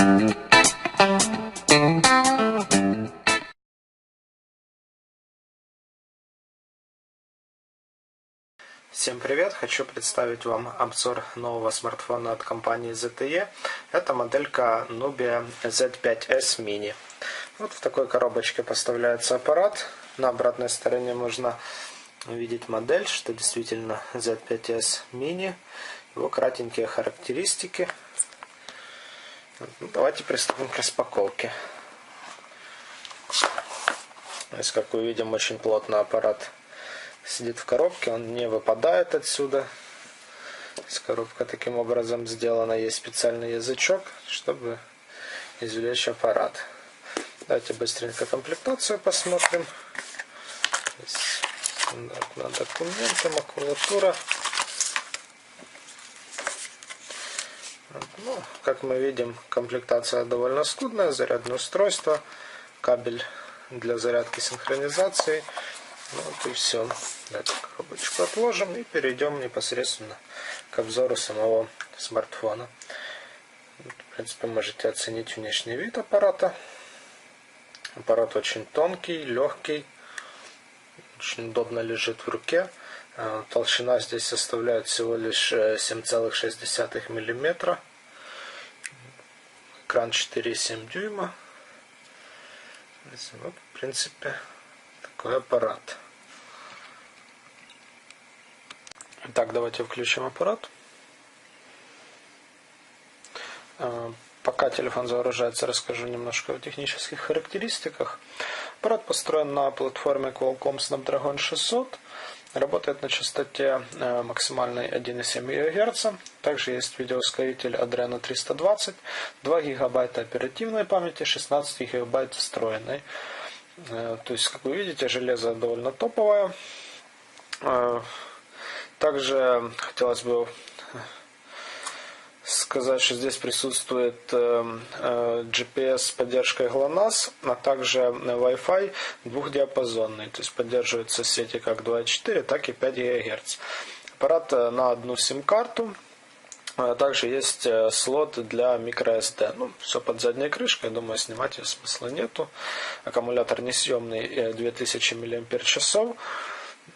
Всем привет! Хочу представить вам обзор нового смартфона от компании ZTE. Это моделька Nubia Z5S Mini. Вот в такой коробочке поставляется аппарат. На обратной стороне можно увидеть модель, что действительно Z5S Mini. Его кратенькие характеристики. Ну, давайте приступим к распаковке. Здесь, как увидим, очень плотно аппарат сидит в коробке, он не выпадает отсюда. Коробка таким образом сделана. Есть специальный язычок, чтобы извлечь аппарат. Давайте быстренько комплектацию посмотрим. Стандартно документы, макулатура. Ну, как мы видим, комплектация довольно скудная. Зарядное устройство, кабель для зарядки синхронизации ну, вот и все. Эту коробочку отложим и перейдем непосредственно к обзору самого смартфона. В принципе, можете оценить внешний вид аппарата. Аппарат очень тонкий, легкий, очень удобно лежит в руке. А, толщина здесь составляет всего лишь 7,6 э, Экран 4,7 дюйма. Вот, в принципе, такой аппарат. Итак, давайте включим аппарат. А, пока телефон загружается, расскажу немножко о технических характеристиках. Аппарат построен на платформе Qualcomm Snapdragon 600. Работает на частоте э, максимальной 1,7 ГГц. Также есть видеоускоритель Adreno 320, 2 ГБ оперативной памяти, 16 ГБ встроенной. Э, то есть, как вы видите, железо довольно топовое. Э, также хотелось бы сказать, что здесь присутствует э, GPS с поддержкой GLONASS, а также Wi-Fi двухдиапазонный, то есть поддерживаются сети как 2.4, так и 5 ГГц. Аппарат на одну сим-карту, также есть э, слот для microSD. Ну, все под задней крышкой, думаю, снимать ее смысла нету. Аккумулятор несъемный 2000 мАч.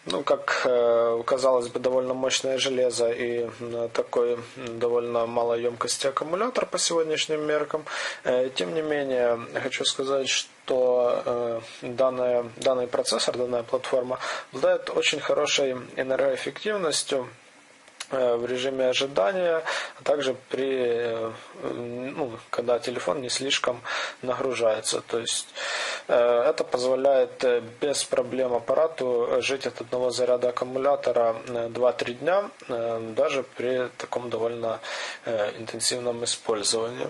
Ну, как э, казалось бы, довольно мощное железо и такой довольно малой емкости аккумулятор по сегодняшним меркам. Э, тем не менее, хочу сказать, что данная, данный процессор, данная платформа обладает очень хорошей энергоэффективностью Э, в режиме ожидания, а также при, э, ну, когда телефон не слишком нагружается. То есть э, это позволяет без проблем аппарату жить от одного заряда аккумулятора 2-3 дня, даже при таком довольно интенсивном использовании.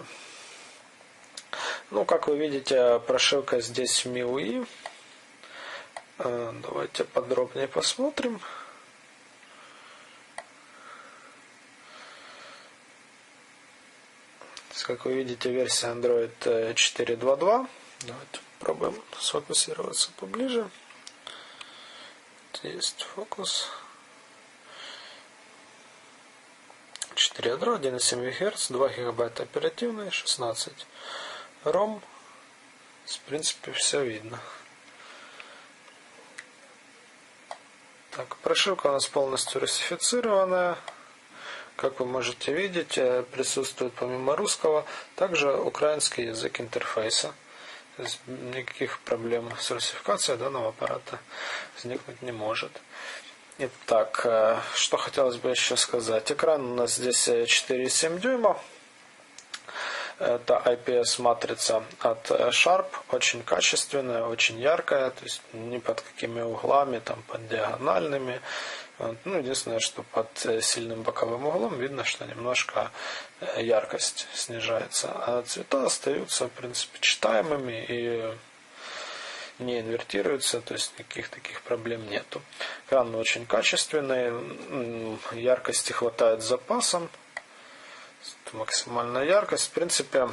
Ну, как вы видите, прошивка здесь MIUI. Давайте подробнее посмотрим. как вы видите, версия Android 4.2.2. Давайте попробуем сфокусироваться поближе. Есть фокус. 4 ядра, 1,7 ГГц, 2 ГБ оперативной, 16 ROM. В принципе, все видно. Так, прошивка у нас полностью русифицированная. Как вы можете видеть, э, присутствует помимо русского также украинский язык интерфейса. То есть никаких проблем с русификацией данного аппарата возникнуть не может. Итак, э, что хотелось бы еще сказать. Экран у нас здесь 4,7 дюйма. Это IPS матрица от Sharp, очень качественная, очень яркая, то есть ни под какими углами, там под диагональными, ну, единственное, что под э, сильным боковым углом видно, что немножко э, яркость снижается. А цвета остаются, в принципе, читаемыми и не инвертируются, то есть никаких таких проблем нету. Экран очень качественный, яркости хватает с запасом, максимальная яркость. В принципе,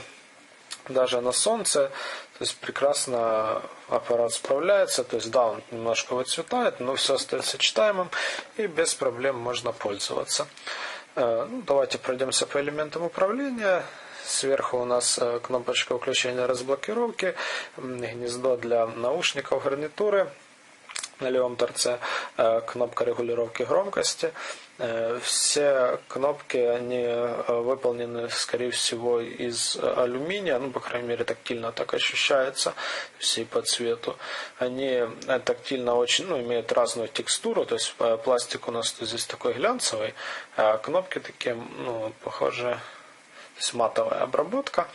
даже на солнце, то есть прекрасно аппарат справляется, то есть да, он немножко выцветает, но все остается читаемым и без проблем можно пользоваться. Э, ну, давайте пройдемся по элементам управления. Сверху у нас кнопочка включения разблокировки, гнездо для наушников, гарнитуры на левом торце, кнопка регулировки громкости. Все кнопки, они выполнены, скорее всего, из алюминия, ну, по крайней мере, тактильно так ощущается, все по цвету. Они тактильно очень, ну, имеют разную текстуру, то есть пластик у нас здесь такой глянцевый, а кнопки такие, ну, похожие есть матовая обработка.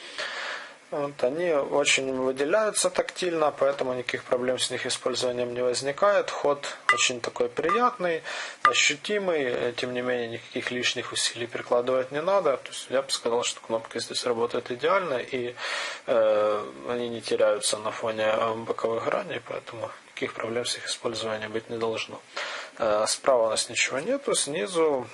Вот, они очень выделяются тактильно, поэтому никаких проблем с них использованием не возникает. Ход очень такой приятный, ощутимый, тем не менее никаких лишних усилий прикладывать не надо. То есть я бы сказал, что кнопка здесь работает идеально и э, они не теряются на фоне боковых граней, поэтому никаких проблем с их использованием быть не должно. Э, справа у нас ничего нету, снизу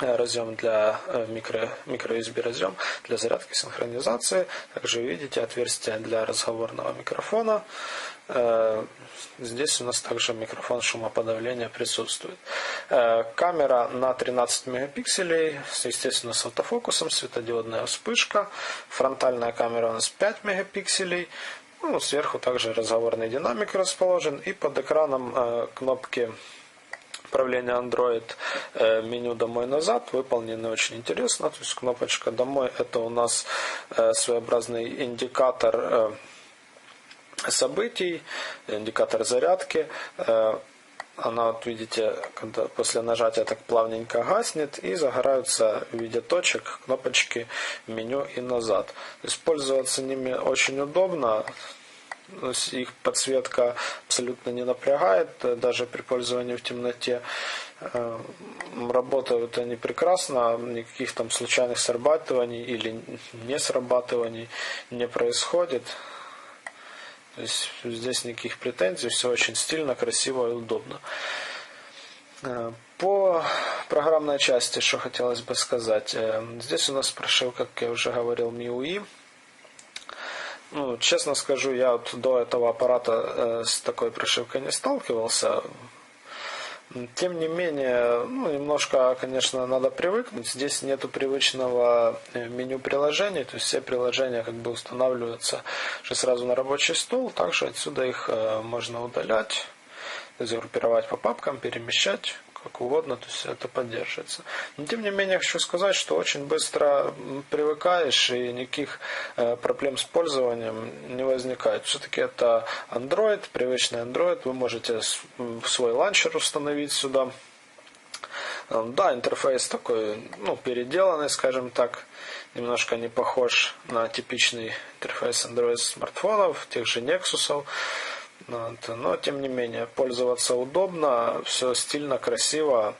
разъем для э, микро, микро USB разъем для зарядки синхронизации. Также видите отверстие для разговорного микрофона. Э, здесь у нас также микрофон шумоподавления присутствует. Э, камера на 13 мегапикселей, естественно, с автофокусом, светодиодная вспышка. Фронтальная камера у нас 5 мегапикселей. Ну, сверху также разговорный динамик расположен. И под экраном кнопки управления Android э, меню «Домой назад» выполнены очень интересно. То есть кнопочка «Домой» это у нас э, своеобразный индикатор э, событий, индикатор зарядки. Она, вот видите, когда после нажатия так плавненько гаснет и загораются в виде точек кнопочки меню и назад. То есть пользоваться ними очень удобно их подсветка абсолютно не напрягает, э, даже при пользовании в темноте. Э, работают они прекрасно, никаких там случайных срабатываний или не срабатываний не происходит. То есть здесь никаких претензий, все очень стильно, красиво и удобно. Э, по программной части, что хотелось бы сказать. Здесь у нас прошивка, как я уже говорил, MIUI. Ну, честно скажу, я вот до этого аппарата э, с такой прошивкой не сталкивался. Тем не менее, ну, немножко, конечно, надо привыкнуть. Здесь нету привычного э, меню приложений, то есть все приложения как бы устанавливаются уже сразу на рабочий стол, также отсюда их э, можно удалять, загруппировать по папкам, перемещать как угодно, то есть это поддерживается. Но тем не менее хочу сказать, что очень быстро привыкаешь и никаких э, проблем с пользованием не возникает. Все-таки это Android, привычный Android, вы можете свой ланчер установить сюда. Э, да, интерфейс такой, ну, переделанный, скажем так, немножко не похож на типичный интерфейс Android смартфонов, тех же Nexus. Но, тем не менее, пользоваться удобно, все стильно, красиво.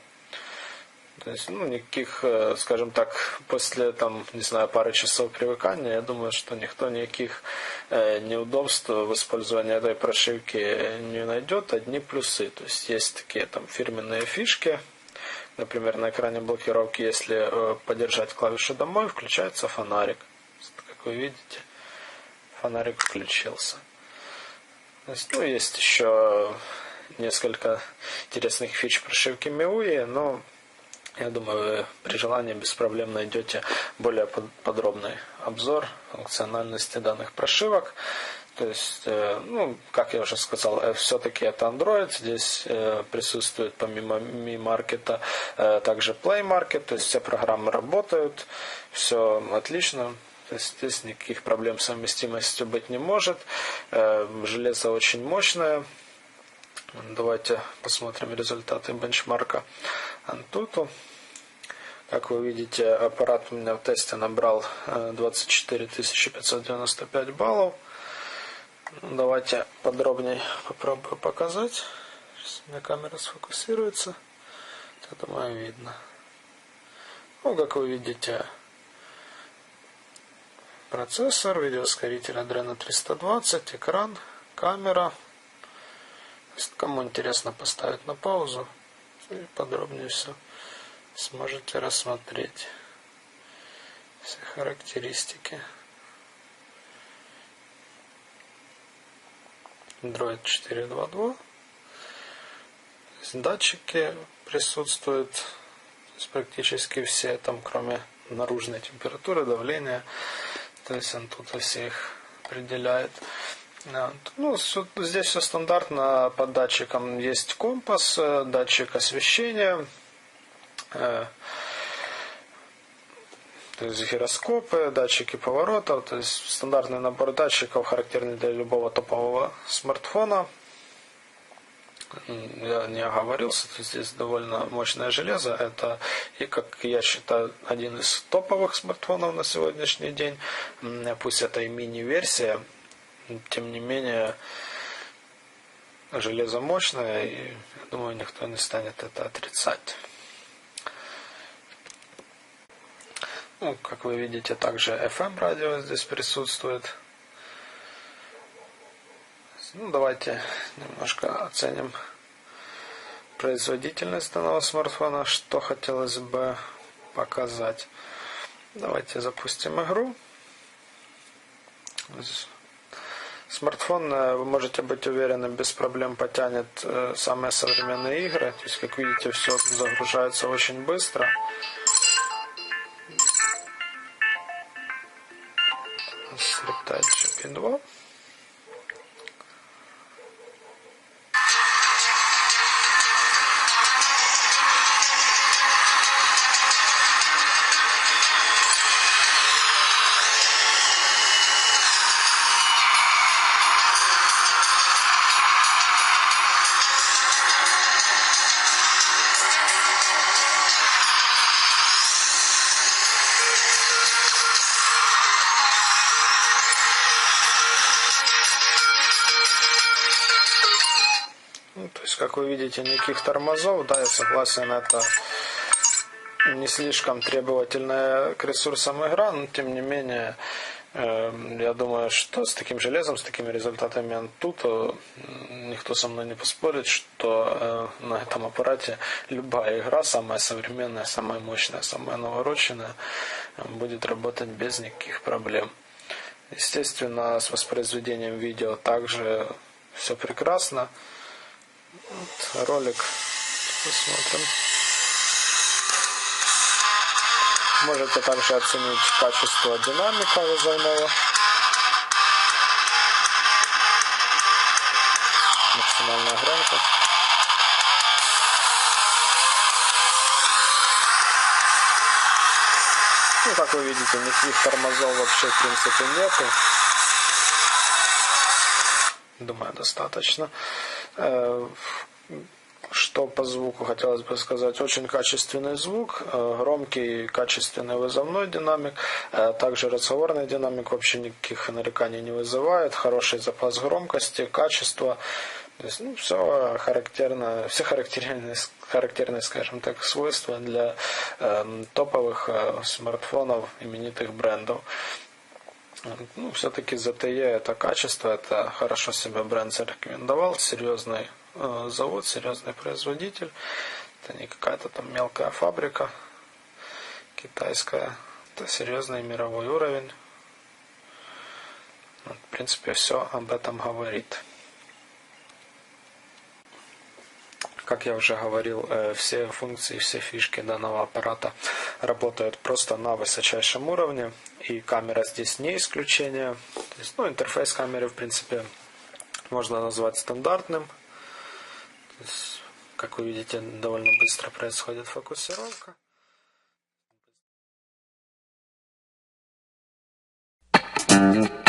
То есть, ну, никаких, э, скажем так, после, там, не знаю, пары часов привыкания, я думаю, что никто никаких э, неудобств в использовании этой прошивки не найдет. Одни плюсы. То есть, есть такие там фирменные фишки. Например, на экране блокировки, если э, подержать клавишу «Домой», включается фонарик. Как вы видите, фонарик включился. Ну, есть еще несколько интересных фич прошивки MIUI, но я думаю, вы при желании без проблем найдете более подробный обзор функциональности данных прошивок. То есть, э, ну, как я уже сказал, э, все-таки это Android. Здесь э, присутствует помимо Mi Market также Play Market. То есть все программы работают, все отлично. То есть здесь никаких проблем с совместимостью быть не может. Э, железо очень мощное. Давайте посмотрим результаты бенчмарка Antutu. Как вы видите, аппарат у меня в тесте набрал 24 э, 595 баллов. Давайте подробнее попробую показать. Сейчас у меня камера сфокусируется. Я думаю, видно. Ну, как вы видите, процессор, видеоускоритель Adreno 320, экран, камера. Кому интересно поставить на паузу и подробнее все сможете рассмотреть все характеристики. Android 4.2.2. Датчики присутствуют, то практически все, там кроме наружной температуры, давления. То есть он тут все их определяет. Ну, здесь все стандартно. Под датчиком есть компас, э, датчик освещения, э, то есть гироскопы, датчики поворотов, то есть стандартный набор датчиков, характерный для любого топового смартфона. Я не оговорился, то здесь довольно мощное железо. Это, и как я считаю, один из топовых смартфонов на сегодняшний день. Пусть это и мини-версия, тем не менее, железо мощное, и я думаю, никто не станет это отрицать. Ну, как вы видите, также FM радио здесь присутствует. Ну, давайте немножко оценим производительность данного смартфона, что хотелось бы показать. Давайте запустим игру. Смартфон, э, вы можете быть уверены, без проблем потянет э, самые современные игры. То есть, как видите, все загружается очень быстро. Слетать GP2. Как вы видите, никаких тормозов. Да, я согласен, это не слишком требовательная к ресурсам игра, но тем не менее, э, я думаю, что с таким железом, с такими результатами Antutu, никто со мной не поспорит, что э, на этом аппарате любая игра, самая современная, самая мощная, самая навороченная, будет работать без никаких проблем. Естественно, с воспроизведением видео также все прекрасно. Вот ролик посмотрим. Можете также оценить качество динамика вызовного. Максимальная громкость. Ну, как вы видите, никаких тормозов вообще в принципе нету. Думаю, достаточно. Э, что по звуку хотелось бы сказать? Очень качественный звук, э, громкий, качественный вызовной динамик, э, также разговорный динамик вообще никаких нареканий не вызывает, хороший запас громкости, качество. То есть, ну, все характерно, все характерные, характерные, скажем так, свойства для э, топовых э, смартфонов именитых брендов. Ну, все-таки ZTE это качество, это хорошо себя бренд зарекомендовал, серьезный э, завод, серьезный производитель. Это не какая-то там мелкая фабрика китайская. Это серьезный мировой уровень. В принципе, все об этом говорит. Как я уже говорил, э, все функции, все фишки данного аппарата работают просто на высочайшем уровне. И камера здесь не исключение. То есть, ну, интерфейс камеры, в принципе, можно назвать стандартным. То есть, как вы видите, довольно быстро происходит фокусировка. Mm-hmm.